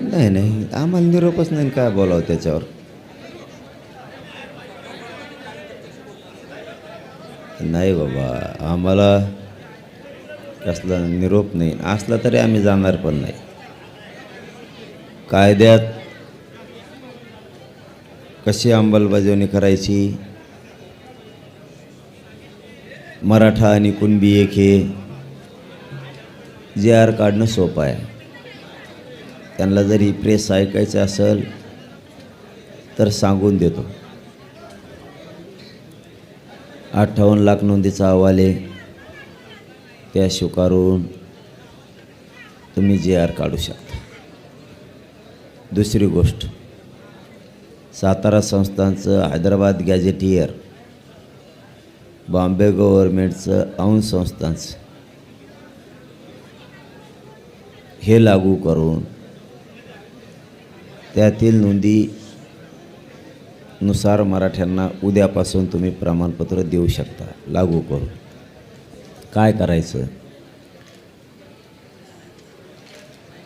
नाही नाही. आम्हाला निरोपच नाही काय बोलावं त्याच्यावर? नाही बाबा आम्हाला कसला निरोप नाही. असला तरी आम्ही जाणार पण नाही. कायद्यात कशी अंमलबजावणी करायची? मराठा आणि कुणबी एक हे. जे आर काढणं सोपं आहे. त्यांना जरी प्रेस ऐकायचं असेल तर सांगून देतो. अठ्ठावन्न लाख नोंदीचा अहवाल आहे त्या स्वीकारून तुम्ही जे आर काढू शकता. दुसरी गोष्ट सातारा संस्थांचं हैदराबाद गॅजेटियर बॉम्बे गव्हर्मेंटचं औन संस्थांचं हे लागू करून त्यातील नोंदी नुसार मराठ्यांना उद्यापासून तुम्ही प्रमाणपत्र देऊ शकता. लागू करून काय करायचं?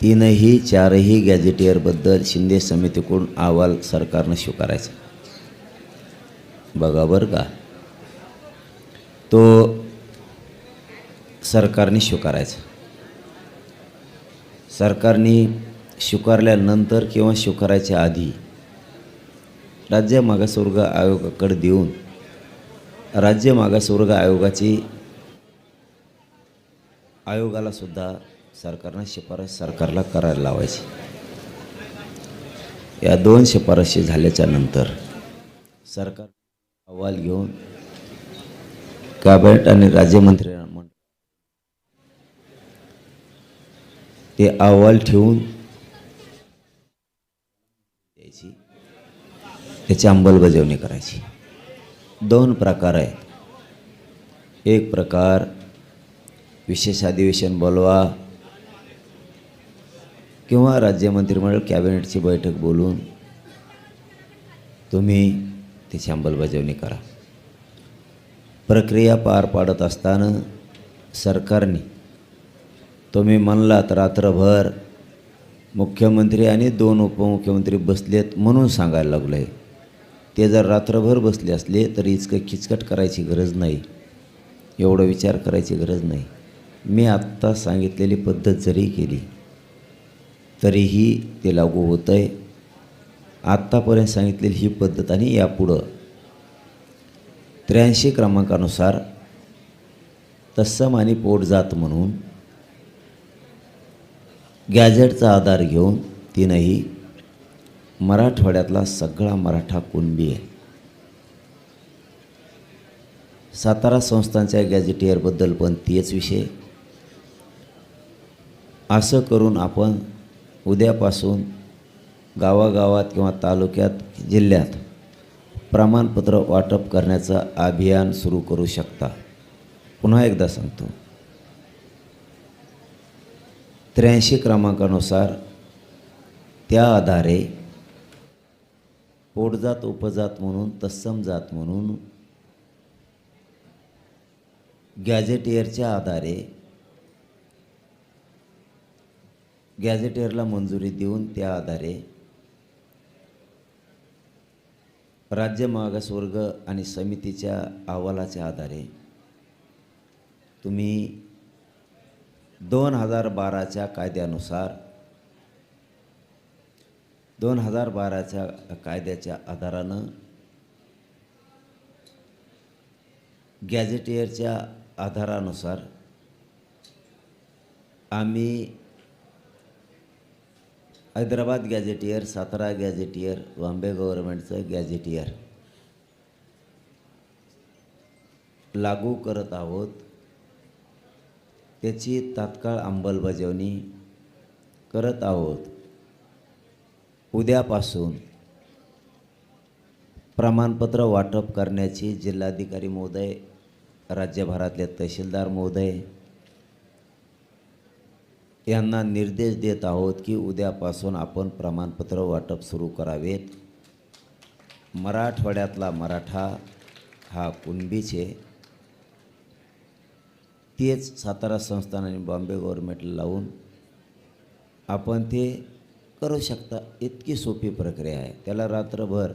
तीनही चारही गॅजेटियरबद्दल शिंदे समितीकडून अहवाल सरकारनं स्वीकारायचा. बघा बरं का. तो सरकारने स्वीकारायचा. सरकारने स्वीकारल्यानंतर किंवा स्वीकारायच्या आधी राज्य मागासवर्ग आयोगाकडे देऊन राज्य मागासवर्ग आयोगाची आयोगालासुद्धा सरकारनं शिफारस सरकारला करायला लावायची. या दोन शिफारशी झाल्याच्यानंतर सरकार अहवाल घेऊन कॅबिनेट आणि राज्यमंत्री ते अहवाल ठेवून त्याची अंमलबजावणी करायची. दोन प्रकार आहेत. एक प्रकार विशेष अधिवेशन बोलवा किंवा राज्य मंत्रिमंडळ कॅबिनेटची बैठक बोलून तुम्ही त्याची अंमलबजावणी करा. प्रक्रिया पार पाडत असताना सरकारने तुम्ही म्हणलात रात्रभर मुख्यमंत्री आणि दोन उपमुख्यमंत्री बसलेत म्हणून सांगायला लागलं आहे ते जर रात्रभर बसले असले तरी इतकं खिचकट करायची गरज नाही. एवढं विचार करायची गरज नाही. मी आत्ता सांगितलेली पद्धत जरी केली तरीही ते लागू होतं आहे आत्तापर्यंत सांगितलेली ही पद्धत आणि यापुढं. त्र्याऐंशी क्रमांकानुसार तत्सम आणि पोटजात म्हणून गॅजेटचा आधार घेऊन तीनही मराठवाड्यातला सगळा मराठा कुणबी आहे. सातारा संस्थांच्या गॅजेटियरबद्दल पण तेच विषय. असं करून आपण उद्यापासून गावागावात किंवा तालुक्यात जिल्ह्यात प्रमाणपत्र वाटप करण्याचं अभियान सुरू करू शकता. पुन्हा एकदा सांगतो. त्र्याऐंशी क्रमांकानुसार त्या आधारे पोटजात उपजात म्हणून तत्सम जात म्हणून. गॅझेटियरच्या आधारे गॅझेटियरला मंजुरी देऊन त्या आधारे राज्य मागासवर्ग आणि समितीच्या अहवालाच्या आधारे तुम्ही दोन हजार बाराच्या कायद्यानुसार दोन हजार बाराच्या कायद्याच्या आधारानं गॅझेटियरच्या आधारानुसार आम्ही हैदराबाद गॅझेटियर सातारा गॅझेटियर बॉम्बे गव्हर्नमेंटचं गॅझेटियर लागू करत आहोत. त्याची तात्काळ अंमलबजावणी करत आहोत. उद्यापासून प्रमाणपत्र वाटप करण्याची जिल्हाधिकारी महोदय राज्यभरातले तहसीलदार महोदय यांना निर्देश देत आहोत की उद्यापासून आपण प्रमाणपत्र वाटप सुरू करावेत. मराठवाड्यातला मराठा हा कुणबीचे तेच सातारा संस्थान आणि बॉम्बे गव्हर्मेंटला लावून आपण ते करू शकता. इतकी सोपी प्रक्रिया आहे. त्याला रात्रभर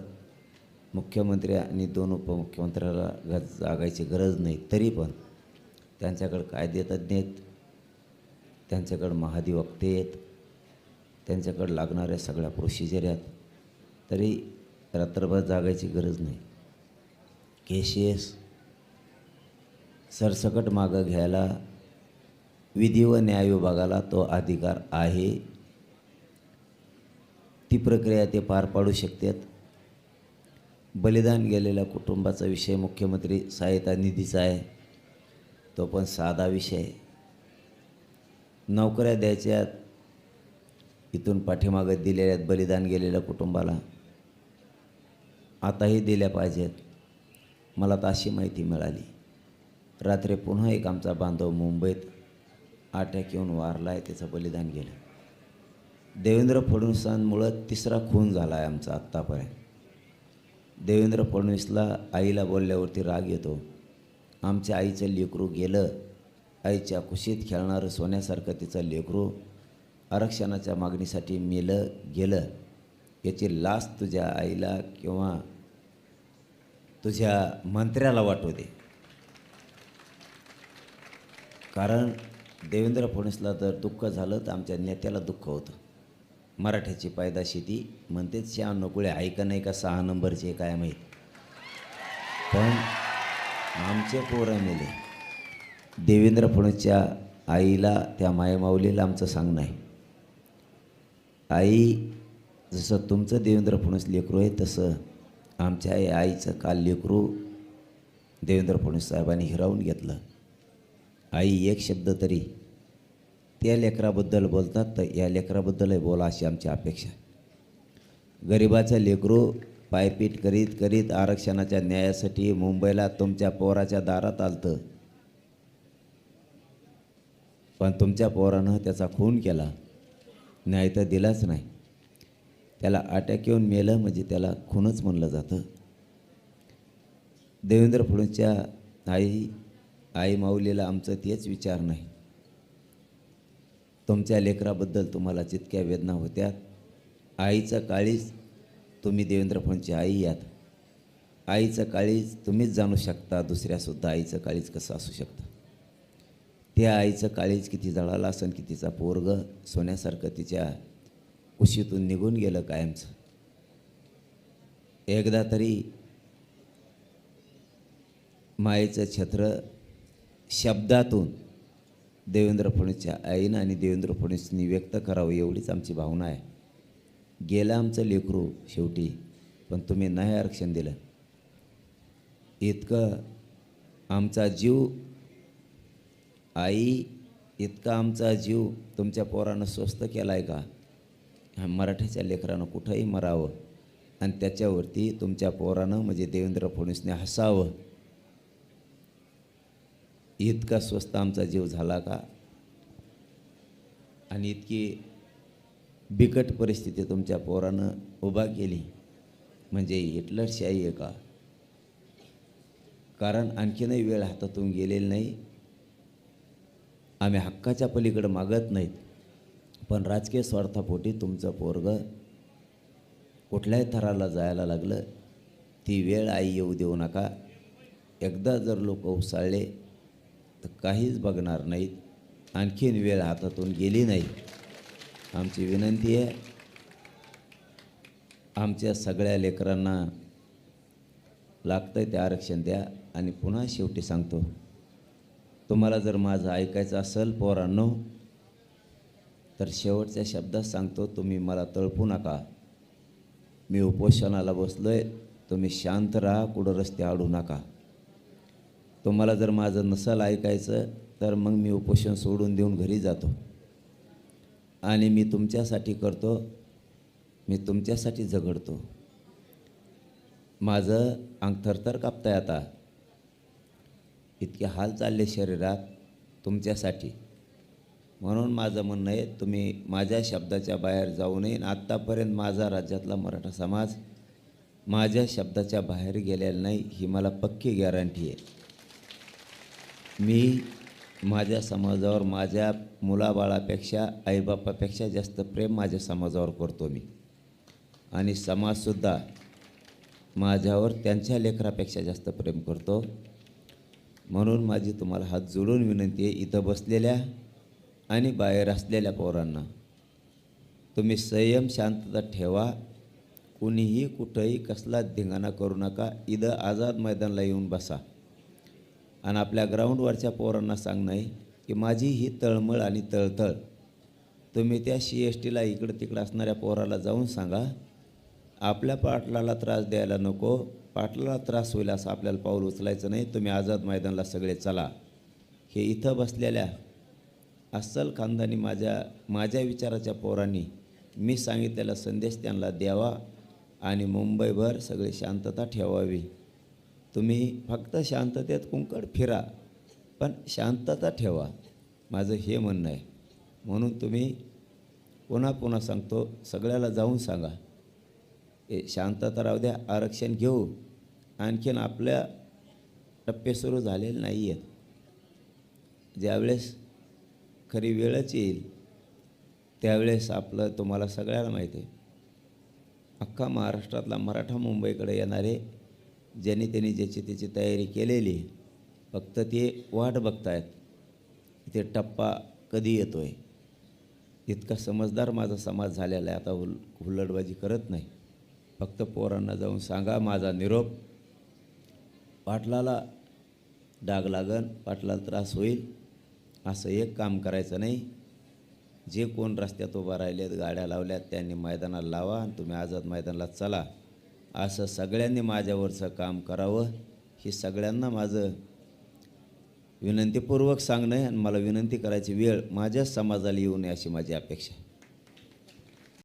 मुख्यमंत्री आणि दोन उपमुख्यमंत्र्याला ग जागायची गरज नाही. तरी पण त्यांच्याकडं कायदेतज्ञ आहेत. त्यांच्याकडं महाधिवक्ते आहेत. त्यांच्याकडं लागणाऱ्या सगळ्या प्रोसिजर आहेत. तरी रात्रभर जागायची गरज नाही. केसेस सरसकट मागं घ्यायला विधी व न्याय विभागाला तो अधिकार आहे. ती प्रक्रिया ते पार पाडू शकतात. बलिदान गेलेल्या कुटुंबाचा विषय मुख्यमंत्री सहायता निधीचा आहे. तो पण साधा विषय आहे. नोकऱ्या द्यायच्यात इथून पाठीमागं दिलेल्या आहेत बलिदान गेलेल्या कुटुंबाला आताही दिल्या पाहिजेत. मला तर अशी माहिती मिळाली. रात्री पुन्हा एक आमचा बांधव मुंबईत अटॅक येऊन वारला आहे त्याचं बलिदान गेलं. देवेंद्र फडणवीसांमुळं तिसरा खून झाला आहे आमचा आत्तापर्यंत. देवेंद्र फडणवीसला आईला बोलल्यावरती राग येतो. आमच्या आईचं लेकरू गेलं. आईच्या कुशीत खेळणारं सोन्यासारखं तिचं लेकरू आरक्षणाच्या मागणीसाठी मेलं गेलं. याची लाच तुझ्या आईला किंवा तुझ्या मंत्र्याला वाटू दे. कारण देवेंद्र फडणवीसला जर दुःख झालं तर आमच्या नेत्याला दुःख होतं. मराठ्याची पायदाशी ती म्हणतेच श्या नकुळे आहे का नाही का सहा नंबरचे काय माहीत? पण आमचे पोरं मेले. देवेंद्र फडणवीसच्या आईला त्या मायमाऊलीला आमचं सांगणं आहे. आई जसं तुमचं देवेंद्र फडणवीस लेकरू आहे तसं आमच्या आई आईचं काल लेकरू देवेंद्र फडणवीस साहेबांनी हिरावून घेतलं. आई एक शब्द तरी त्या लेकराबद्दल बोलतात तर या लेकराबद्दलही बोला अशी आमची अपेक्षा. आहे गरिबाचं लेकरू पायपीट करीत करीत आरक्षणाच्या न्यायासाठी मुंबईला तुमच्या पोराच्या दारात आलतं. पण तुमच्या पोरानं त्याचा खून केला. न्याय तर दिलाच नाही. त्याला अटॅक येऊन मेलं म्हणजे त्याला खूनच म्हणलं जातं. देवेंद्र फडणवीसच्या आई आई माऊलीला आमचं तेच विचार नाही. तुमच्या लेकराबद्दल तुम्हाला जितक्या वेदना होत्या आईचं काळीच तुम्ही देवेंद्र फडणवीसची आई यात. आईचं काळीज तुम्हीच जाणू शकता दुसऱ्यासुद्धा आईचं काळीज कसं असू शकतं. त्या आईचं काळीज किती जळाला असन की तिचा पोरग सोन्यासारखं तिच्या कुशीतून निघून गेलं कायमचं. एकदा तरी मायेचं छत्र शब्दातून देवेंद्र फडणवीसच्या आईनं आणि देवेंद्र फडणवीसनी व्यक्त करावं एवढीच आमची भावना आहे. गेलं आमचं लेकरू शेवटी पण तुम्ही नाही आरक्षण दिलं. इतकं आमचा जीव आई इतका आमचा जीव तुमच्या पोरानं स्वस्त केला आहे का मराठीच्या लेकरानं कुठंही मरावं आणि त्याच्यावरती तुमच्या पोरानं म्हणजे देवेंद्र फडणवीसने हसावं. इतका स्वस्त आमचा जीव झाला का? आणि इतकी बिकट परिस्थिती तुमच्या पोरानं उभा केली. म्हणजे हिटलरशाही आहे का? कारण आणखीनही वेळ हातातून गेलेली नाही. आम्ही हक्काच्या पलीकडं मागत नाहीत. पण राजकीय स्वार्थापोटी तुमचं पोरग कुठल्याही थराला जायला लागलं. ती वेळ आई येऊ देऊ नका. एकदा जर लोक उसाळले तर काहीच बघणार नाहीत. आणखीन वेळ हातातून गेली नाही. आमची विनंती आहे आमच्या सगळ्या लेकरांना लागतं ते आरक्षण द्या आणि पुन्हा शेवटी सांगतो तुम्हाला जर माझं ऐकायचं असेल पोरांनो तर शेवटच्या शब्दात सांगतो तुम्ही मला तळपू नका. मी उपोषणाला बसलो आहे तुम्ही शांत राहा कुठं रस्ते आडू नका. तुम्हाला जर माझं नसेल ऐकायचं तर मग मी उपोषण सोडून देऊन घरी जातो. आणि मी तुमच्यासाठी करतो मी तुमच्यासाठी झगडतो. माझं अंग थरथर कापताय आता. इतके हाल चालले शरीरात तुमच्यासाठी. म्हणून माझं म्हणणं आहे तुम्ही माझ्या शब्दाच्या बाहेर जाऊ नये. आणि आत्तापर्यंत माझा राज्यातला मराठा समाज माझ्या शब्दाच्या बाहेर गेलेला नाही ही मला पक्की गॅरंटी आहे. मी माझ्या समाजावर माझ्या मुलाबाळापेक्षा आईबापापेक्षा जास्त प्रेम माझ्या समाजावर करतो मी. आणि समाजसुद्धा माझ्यावर त्यांच्या लेकरापेक्षा जास्त प्रेम करतो. म्हणून माझी तुम्हाला हात जोडून विनंती आहे इथं बसलेल्या आणि बाहेर असलेल्या पोरांना तुम्ही संयम शांतता ठेवा. कुणीही कुठंही कसला धिंगाणा करू नका. इथं आझाद मैदानला येऊन बसा. आणि आपल्या ग्राउंडवरच्या पोरांना सांगणं आहे की माझी ही तळमळ आणि तळतळ. तुम्ही त्या सी एस टीला इकडं तिकडं असणाऱ्या पोराला जाऊन सांगा. आपल्या पाटलाला त्रास द्यायला नको. पाटलाला त्रास होईल असं आपल्याला पाऊल उचलायचं नाही. तुम्ही आझाद मैदानला सगळे चला. हे इथं बसलेल्या अस्सल खानदानी माझ्या माझ्या विचाराच्या पोरांनी मी सांगितलेला संदेश त्यांना द्यावा आणि मुंबईभर सगळी शांतता ठेवावी. तुम्ही फक्त शांततेत कुंकड फिरा पण शांतता ठेवा. माझं हे म्हणणं आहे. म्हणून तुम्ही पुन्हा पुन्हा सांगतो सगळ्याला जाऊन सांगा. हे शांतता राहू द्या आरक्षण घेऊ. आणखीन आपल्या टप्पे सुरू झालेले नाही आहेत ज्यावेळेस खरी वेळच येईल त्यावेळेस आपलं तुम्हाला सगळ्याला माहिती आहे. अख्खा महाराष्ट्रातला मराठा मुंबईकडे येणारे ज्याने त्यांनी ज्याची त्याची तयारी केलेली आहे. फक्त ते वाट बघतायत. ते टप्पा कधी येतो आहे इतका समजदार माझा समाज झालेला आहे आता हुल हुल्लडबाजी करत नाही. फक्त पोरांना जाऊन सांगा माझा निरोप. पाटलाला डाग लागन पाटलाला त्रास होईल. असं एक काम करायचं नाही. जे कोण रस्त्यात उभा राहिलेत गाड्या लावल्यात त्यांनी मैदानाला लावा आणि तुम्ही आझाद मैदानाला चला. असं सगळ्यांनी माझ्यावरचं काम करावं हे सगळ्यांना माझं विनंतीपूर्वक सांगणं आहे आणि मला विनंती करायची वेळ माझ्याच समाजाला येऊ नये अशी माझी अपेक्षा आहे.